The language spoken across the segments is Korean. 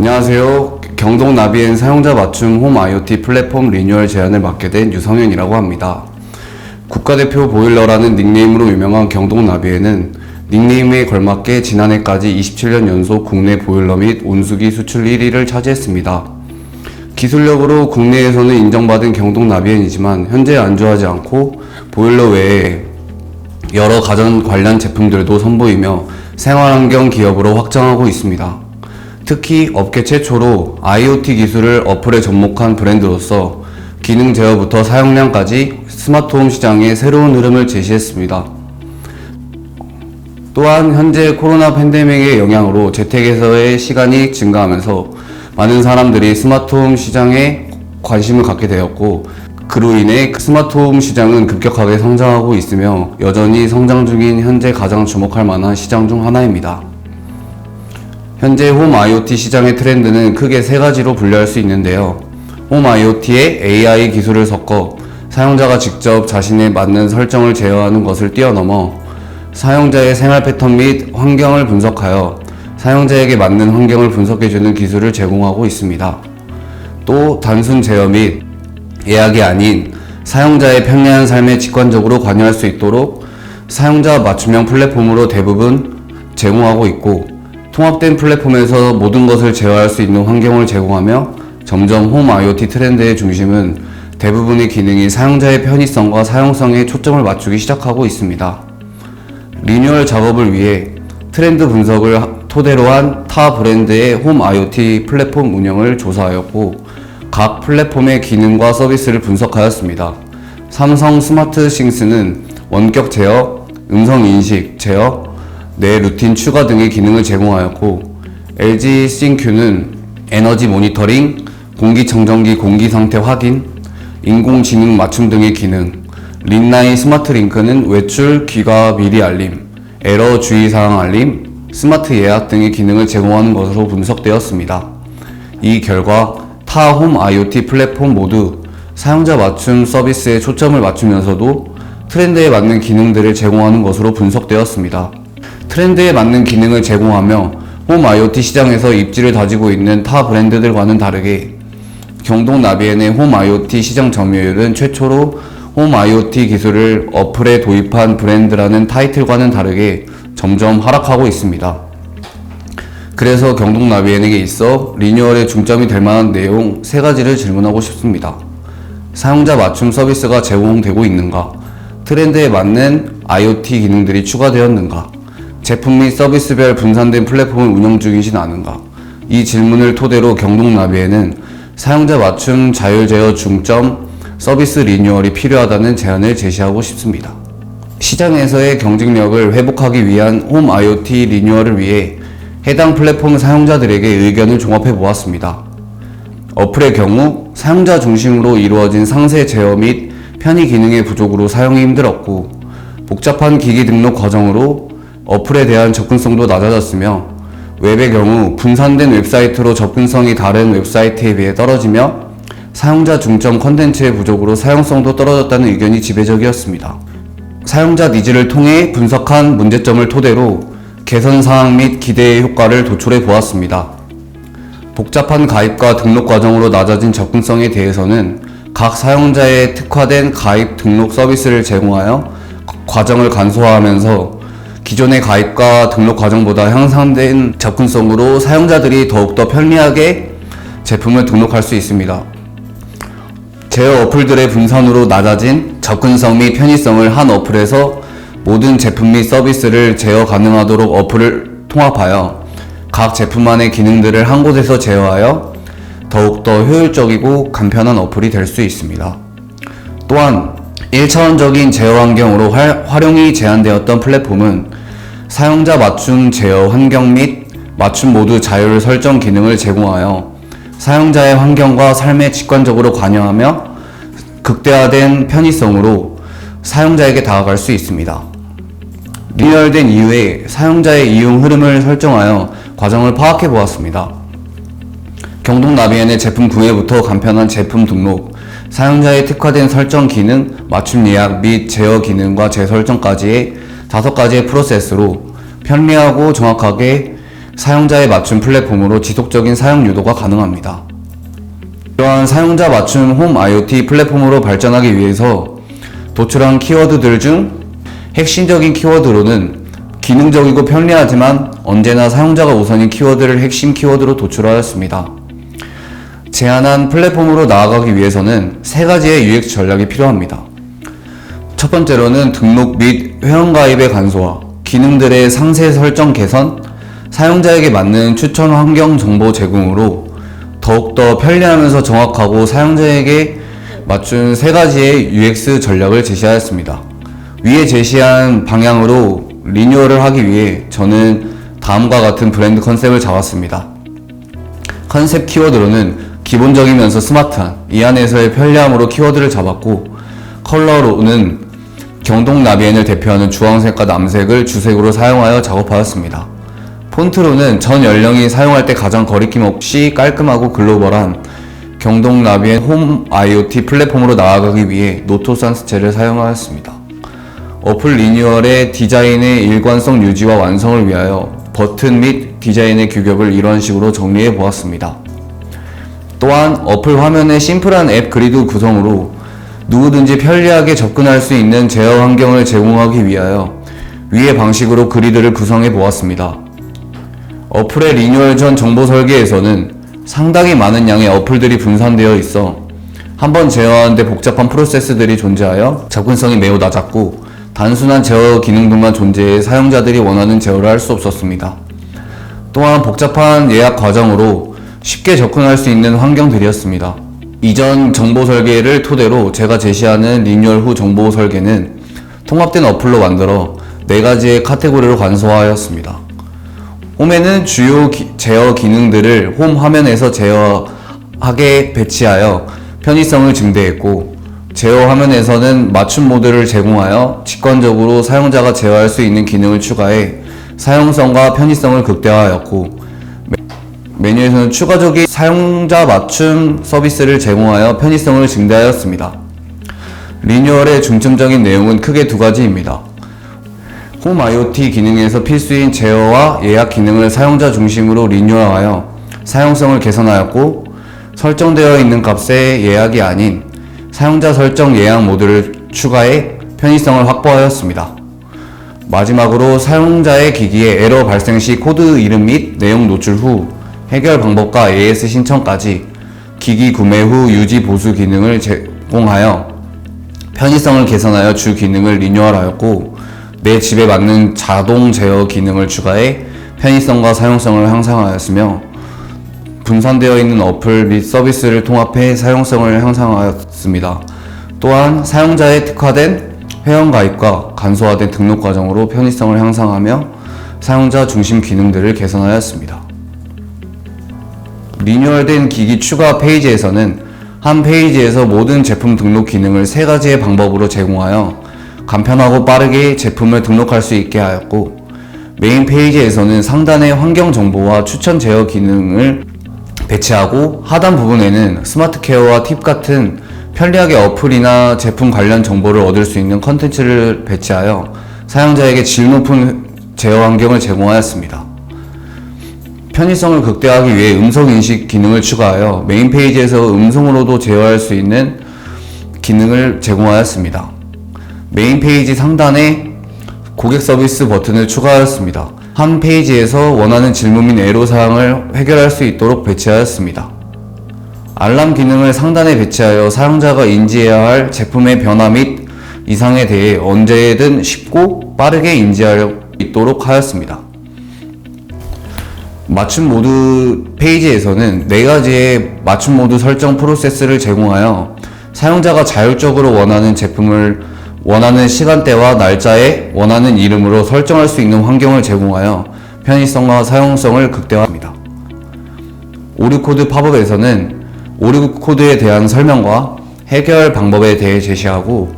안녕하세요. 경동 나비엔 사용자 맞춤 홈 IoT 플랫폼 리뉴얼 제안을 맡게 된 유성현이라고 합니다. 국가대표 보일러라는 닉네임으로 유명한 경동 나비에는 닉네임에 걸맞게 지난해까지 27년 연속 국내 보일러 및 온수기 수출 1위를 차지했습니다. 기술력으로 국내에서는 인정받은 경동 나비엔이지만 현재 안주하지 않고 보일러 외에 여러 가전 관련 제품들도 선보이며 생활환경 기업으로 확장하고 있습니다. 특히 업계 최초로 IoT 기술을 어플에 접목한 브랜드로서 기능 제어부터 사용량까지 스마트홈 시장에 새로운 흐름을 제시했습니다. 또한 현재 코로나 팬데믹의 영향으로 재택에서의 시간이 증가하면서 많은 사람들이 스마트홈 시장에 관심을 갖게 되었고 그로 인해 스마트홈 시장은 급격하게 성장하고 있으며 여전히 성장 중인 현재 가장 주목할 만한 시장 중 하나입니다. 현재 홈 IoT 시장의 트렌드는 크게 세 가지로 분류할 수 있는데요. 홈 IoT에 AI 기술을 섞어 사용자가 직접 자신에 맞는 설정을 제어하는 것을 뛰어넘어 사용자의 생활 패턴 및 환경을 분석하여 사용자에게 맞는 환경을 분석해주는 기술을 제공하고 있습니다. 또 단순 제어 및 예약이 아닌 사용자의 편리한 삶에 직관적으로 관여할 수 있도록 사용자 맞춤형 플랫폼으로 대부분 제공하고 있고 통합된 플랫폼에서 모든 것을 제어할 수 있는 환경을 제공하며 점점 홈 IoT 트렌드의 중심은 대부분의 기능이 사용자의 편의성과 사용성에 초점을 맞추기 시작하고 있습니다. 리뉴얼 작업을 위해 트렌드 분석을 하- 토대로 한 타 브랜드의 홈 IoT 플랫폼 운영을 조사하였고 각 플랫폼의 기능과 서비스를 분석하였습니다. 삼성 스마트 싱스는 원격 제어, 음성 인식 제어, 내 루틴 추가 등의 기능을 제공하였고 LG 싱큐는 에너지 모니터링, 공기청정기 공기 상태 확인, 인공지능 맞춤 등의 기능, 린나인 스마트 링크는 외출 귀가 미리 알림, 에러 주의사항 알림, 스마트 예약 등의 기능을 제공하는 것으로 분석되었습니다. 이 결과 타 홈 IoT 플랫폼 모두 사용자 맞춤 서비스에 초점을 맞추면서도 트렌드에 맞는 기능들을 제공하는 것으로 분석되었습니다. 트렌드에 맞는 기능을 제공하며 홈 IoT 시장에서 입지를 다지고 있는 타 브랜드들과는 다르게 경동 나비엔의 홈 IoT 시장 점유율은 최초로 홈 IoT 기술을 어플에 도입한 브랜드라는 타이틀과는 다르게 점점 하락하고 있습니다. 그래서 경동 나비엔에게 있어 리뉴얼에 중점이 될 만한 내용 세 가지를 질문하고 싶습니다. 사용자 맞춤 서비스가 제공되고 있는가? 트렌드에 맞는 IoT 기능들이 추가되었는가? 제품 및 서비스별 분산된 플랫폼을 운영 중이진 않은가? 이 질문을 토대로 경동 나비에는 사용자 맞춤 자율 제어 중점 서비스 리뉴얼이 필요하다는 제안을 제시하고 싶습니다. 시장에서의 경쟁력을 회복하기 위한 홈 IoT 리뉴얼을 위해 해당 플랫폼 사용자들에게 의견을 종합해 보았습니다. 어플의 경우 사용자 중심으로 이루어진 상세 제어 및 편의 기능의 부족으로 사용이 힘들었고 복잡한 기기 등록 과정으로 어플에 대한 접근성도 낮아졌으며 웹의 경우 분산된 웹사이트로 접근성이 다른 웹사이트에 비해 떨어지며 사용자 중점 컨텐츠의 부족으로 사용성도 떨어졌다는 의견이 지배적이었습니다. 사용자 니즈를 통해 분석한 문제점을 토대로 개선 사항 및 기대의 효과를 도출해 보았습니다. 복잡한 가입과 등록 과정으로 낮아진 접근성에 대해서는 각 사용자의 특화된 가입 등록 서비스를 제공하여 과정을 간소화하면서 기존의 가입과 등록 과정보다 향상된 접근성으로 사용자들이 더욱더 편리하게 제품을 등록할 수 있습니다. 제어 어플들의 분산으로 낮아진 접근성 및 편의성을 한 어플에서 모든 제품 및 서비스를 제어 가능하도록 어플을 통합하여 각 제품만의 기능들을 한 곳에서 제어하여 더욱더 효율적이고 간편한 어플이 될 수 있습니다. 또한 1차원적인 제어 환경으로 활- 활용이 제한되었던 플랫폼은 사용자 맞춤 제어 환경 및 맞춤 모드 자율 설정 기능을 제공하여 사용자의 환경과 삶에 직관적으로 관여하며 극대화된 편의성으로 사용자에게 다가갈 수 있습니다. 리뉴얼된 이후에 사용자의 이용 흐름을 설정하여 과정을 파악해 보았습니다. 경동 나비엔의 제품 구매부터 간편한 제품 등록, 사용자의 특화된 설정 기능, 맞춤 예약 및 제어 기능과 재설정까지의 다섯 가지의 프로세스로 편리하고 정확하게 사용자에 맞춘 플랫폼으로 지속적인 사용 유도가 가능합니다. 이러한 사용자 맞춤 홈 IoT 플랫폼으로 발전하기 위해서 도출한 키워드들 중 핵심적인 키워드로는 기능적이고 편리하지만 언제나 사용자가 우선인 키워드를 핵심 키워드로 도출하였습니다. 제한한 플랫폼으로 나아가기 위해서는 세 가지의 UX 전략이 필요합니다. 첫 번째로는 등록 및 회원가입의 간소화, 기능들의 상세 설정 개선, 사용자에게 맞는 추천 환경 정보 제공으로 더욱더 편리하면서 정확하고 사용자에게 맞춘 세 가지의 UX 전략을 제시하였습니다. 위에 제시한 방향으로 리뉴얼을 하기 위해 저는 다음과 같은 브랜드 컨셉을 잡았습니다. 컨셉 키워드로는 기본적이면서 스마트한 이 안에서의 편리함으로 키워드를 잡았고 컬러로는 경동 나비엔을 대표하는 주황색과 남색을 주색으로 사용하여 작업하였습니다. 폰트로는 전 연령이 사용할 때 가장 거리낌 없이 깔끔하고 글로벌한 경동 나비엔 홈 IoT 플랫폼으로 나아가기 위해 노토 산스체를 사용하였습니다. 어플 리뉴얼의 디자인의 일관성 유지와 완성을 위하여 버튼 및 디자인의 규격을 이런 식으로 정리해 보았습니다. 또한 어플 화면의 심플한 앱 그리드 구성으로 누구든지 편리하게 접근할 수 있는 제어 환경을 제공하기 위하여 위의 방식으로 그리드를 구성해 보았습니다. 어플의 리뉴얼 전 정보 설계에서는 상당히 많은 양의 어플들이 분산되어 있어 한 번 제어하는데 복잡한 프로세스들이 존재하여 접근성이 매우 낮았고 단순한 제어 기능들만 존재해 사용자들이 원하는 제어를 할 수 없었습니다. 또한 복잡한 예약 과정으로 쉽게 접근할 수 있는 환경들이었습니다. 이전 정보 설계를 토대로 제가 제시하는 리뉴얼 후 정보 설계는 통합된 어플로 만들어 네 가지의 카테고리로 간소화하였습니다. 홈에는 주요 기- 제어 기능들을 홈 화면에서 제어하게 배치하여 편의성을 증대했고 제어 화면에서는 맞춤 모드를 제공하여 직관적으로 사용자가 제어할 수 있는 기능을 추가해 사용성과 편의성을 극대화하였고 메뉴에서는 추가적인 사용자 맞춤 서비스를 제공하여 편의성을 증대하였습니다. 리뉴얼의 중점적인 내용은 크게 두 가지입니다. 홈 IoT 기능에서 필수인 제어와 예약 기능을 사용자 중심으로 리뉴얼하여 사용성을 개선하였고 설정되어 있는 값의 예약이 아닌 사용자 설정 예약 모드를 추가해 편의성을 확보하였습니다. 마지막으로 사용자의 기기에 에러 발생 시 코드 이름 및 내용 노출 후 해결 방법과 AS 신청까지 기기 구매 후 유지 보수 기능을 제공하여 편의성을 개선하여 주 기능을 리뉴얼하였고 내 집에 맞는 자동 제어 기능을 추가해 편의성과 사용성을 향상하였으며 분산되어 있는 어플 및 서비스를 통합해 사용성을 향상하였습니다. 또한 사용자의 특화된 회원 가입과 간소화된 등록 과정으로 편의성을 향상하며 사용자 중심 기능들을 개선하였습니다. 리뉴얼된 기기 추가 페이지에서는 한 페이지에서 모든 제품 등록 기능을 세 가지의 방법으로 제공하여 간편하고 빠르게 제품을 등록할 수 있게 하였고 메인 페이지에서는 상단의 환경 정보와 추천 제어 기능을 배치하고 하단 부분에는 스마트 케어와 팁 같은 편리하게 어플이나 제품 관련 정보를 얻을 수 있는 컨텐츠를 배치하여 사용자에게 질 높은 제어 환경을 제공하였습니다. 편의성을 극대화하기 위해 음성 인식 기능을 추가하여 메인 페이지에서 음성으로도 제어할 수 있는 기능을 제공하였습니다. 메인 페이지 상단에 고객 서비스 버튼을 추가하였습니다. 한 페이지에서 원하는 질문 및 애로 사항을 해결할 수 있도록 배치하였습니다. 알람 기능을 상단에 배치하여 사용자가 인지해야 할 제품의 변화 및 이상에 대해 언제든 쉽고 빠르게 인지할 수 있도록 하였습니다. 맞춤 모드 페이지에서는 네 가지의 맞춤 모드 설정 프로세스를 제공하여 사용자가 자율적으로 원하는 제품을 원하는 시간대와 날짜에 원하는 이름으로 설정할 수 있는 환경을 제공하여 편의성과 사용성을 극대화합니다. 오류 코드 팝업에서는 오류 코드에 대한 설명과 해결 방법에 대해 제시하고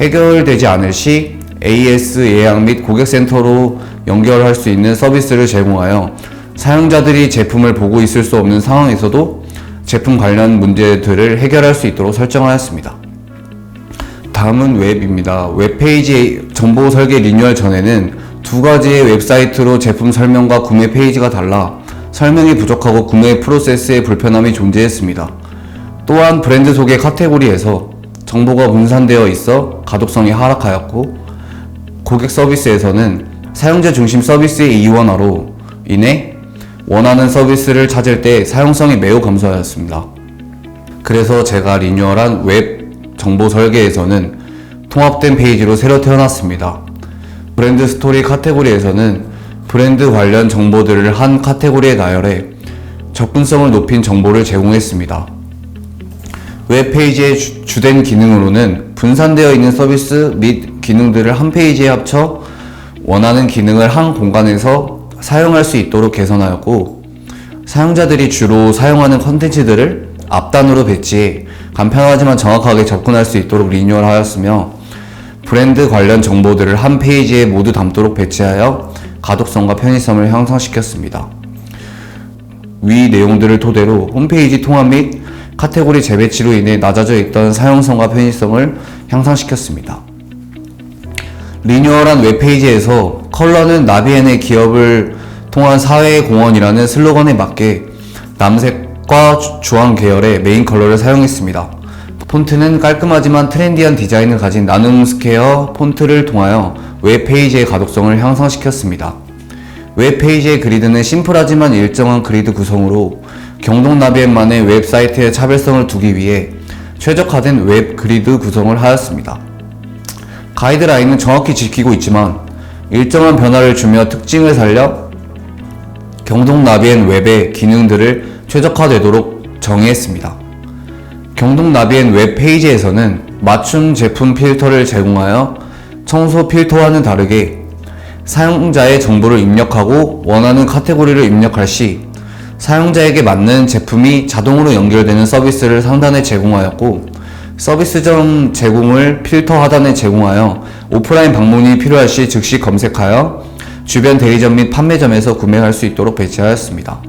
해결되지 않을 시 AS 예약 및 고객센터로 연결할 수 있는 서비스를 제공하여 사용자들이 제품을 보고 있을 수 없는 상황에서도 제품 관련 문제들을 해결할 수 있도록 설정하였습니다. 다음은 웹입니다. 웹페이지 정보 설계 리뉴얼 전에는 두 가지의 웹사이트로 제품 설명과 구매 페이지가 달라 설명이 부족하고 구매 프로세스에 불편함이 존재했습니다. 또한 브랜드 소개 카테고리에서 정보가 분산되어 있어 가독성이 하락하였고 고객 서비스에서는 사용자 중심 서비스의 이원화로 인해 원하는 서비스를 찾을 때 사용성이 매우 감소하였습니다. 그래서 제가 리뉴얼한 웹 정보 설계에서는 통합된 페이지로 새로 태어났습니다. 브랜드 스토리 카테고리에서는 브랜드 관련 정보들을 한 카테고리에 나열해 접근성을 높인 정보를 제공했습니다. 웹페이지의 주- 주된 기능으로는 분산되어 있는 서비스 및 기능들을 한 페이지에 합쳐 원하는 기능을 한 공간에서 사용할 수 있도록 개선하였고 사용자들이 주로 사용하는 컨텐츠들을 앞단으로 배치해 간편하지만 정확하게 접근할 수 있도록 리뉴얼하였으며 브랜드 관련 정보들을 한 페이지에 모두 담도록 배치하여 가독성과 편의성을 향상시켰습니다. 위 내용들을 토대로 홈페이지 통합 및 카테고리 재배치로 인해 낮아져 있던 사용성과 편의성을 향상시켰습니다. 리뉴얼한 웹페이지에서 컬러는 나비엔의 기업을 통한 사회의 공헌이라는 슬로건에 맞게 남색과 주- 주황 계열의 메인 컬러를 사용했습니다. 폰트는 깔끔하지만 트렌디한 디자인을 가진 나눔 스퀘어 폰트를 통하여 웹페이지의 가독성을 향상시켰습니다. 웹페이지의 그리드는 심플하지만 일정한 그리드 구성으로 경동나비엔만의 웹사이트의 차별성을 두기 위해 최적화된 웹 그리드 구성을 하였습니다. 가이드라인은 정확히 지키고 있지만 일정한 변화를 주며 특징을 살려 경동 나비엔 웹의 기능들을 최적화되도록 정의했습니다. 경동 나비엔 웹 페이지에서는 맞춤 제품 필터를 제공하여 청소 필터와는 다르게 사용자의 정보를 입력하고 원하는 카테고리를 입력할 시 사용자에게 맞는 제품이 자동으로 연결되는 서비스를 상단에 제공하였고 서비스점 제공을 필터 하단에 제공하여 오프라인 방문이 필요할 시 즉시 검색하여 주변 대리점 및 판매점에서 구매할 수 있도록 배치하였습니다.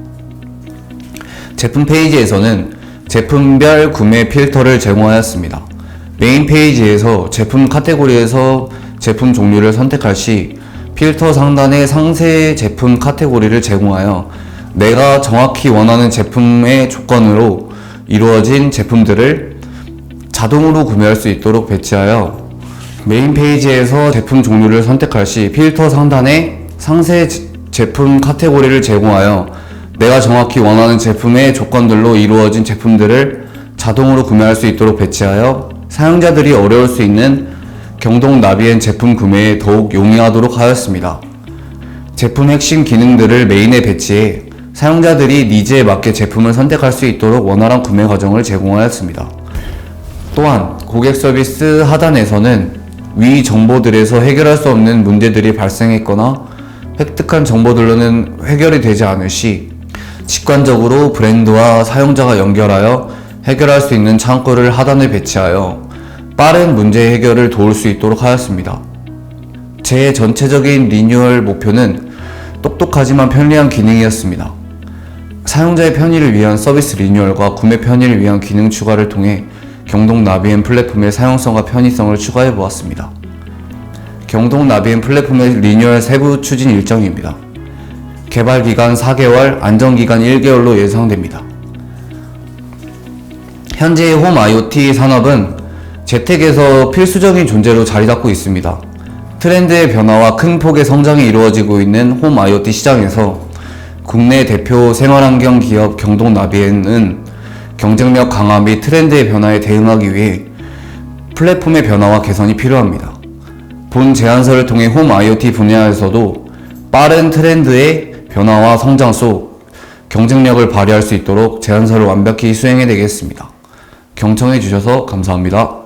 제품 페이지에서는 제품별 구매 필터를 제공하였습니다. 메인 페이지에서 제품 카테고리에서 제품 종류를 선택할 시 필터 상단에 상세 제품 카테고리를 제공하여 내가 정확히 원하는 제품의 조건으로 이루어진 제품들을 자동으로 구매할 수 있도록 배치하여 메인 페이지에서 제품 종류를 선택할 시 필터 상단에 상세 제- 제품 카테고리를 제공하여 내가 정확히 원하는 제품의 조건들로 이루어진 제품들을 자동으로 구매할 수 있도록 배치하여 사용자들이 어려울 수 있는 경동 나비엔 제품 구매에 더욱 용이하도록 하였습니다. 제품 핵심 기능들을 메인에 배치해 사용자들이 니즈에 맞게 제품을 선택할 수 있도록 원활한 구매 과정을 제공하였습니다. 또한 고객 서비스 하단에서는 위 정보들에서 해결할 수 없는 문제들이 발생했거나 획득한 정보들로는 해결이 되지 않을 시 직관적으로 브랜드와 사용자가 연결하여 해결할 수 있는 창구를 하단에 배치하여 빠른 문제 해결을 도울 수 있도록 하였습니다. 제 전체적인 리뉴얼 목표는 똑똑하지만 편리한 기능이었습니다. 사용자의 편의를 위한 서비스 리뉴얼과 구매 편의를 위한 기능 추가를 통해 경동 나비엔 플랫폼의 사용성과 편의성을 추가해 보았습니다. 경동 나비엔 플랫폼의 리뉴얼 세부 추진 일정입니다. 개발 기간 4개월, 안정 기간 1개월로 예상됩니다. 현재의 홈 IoT 산업은 재택에서 필수적인 존재로 자리 잡고 있습니다. 트렌드의 변화와 큰 폭의 성장이 이루어지고 있는 홈 IoT 시장에서 국내 대표 생활환경 기업 경동나비엔은 경쟁력 강화 및 트렌드의 변화에 대응하기 위해 플랫폼의 변화와 개선이 필요합니다. 본 제안서를 통해 홈 IoT 분야에서도 빠른 트렌드의 변화와 성장 속 경쟁력을 발휘할 수 있도록 제안서를 완벽히 수행해 내겠습니다. 경청해 주셔서 감사합니다.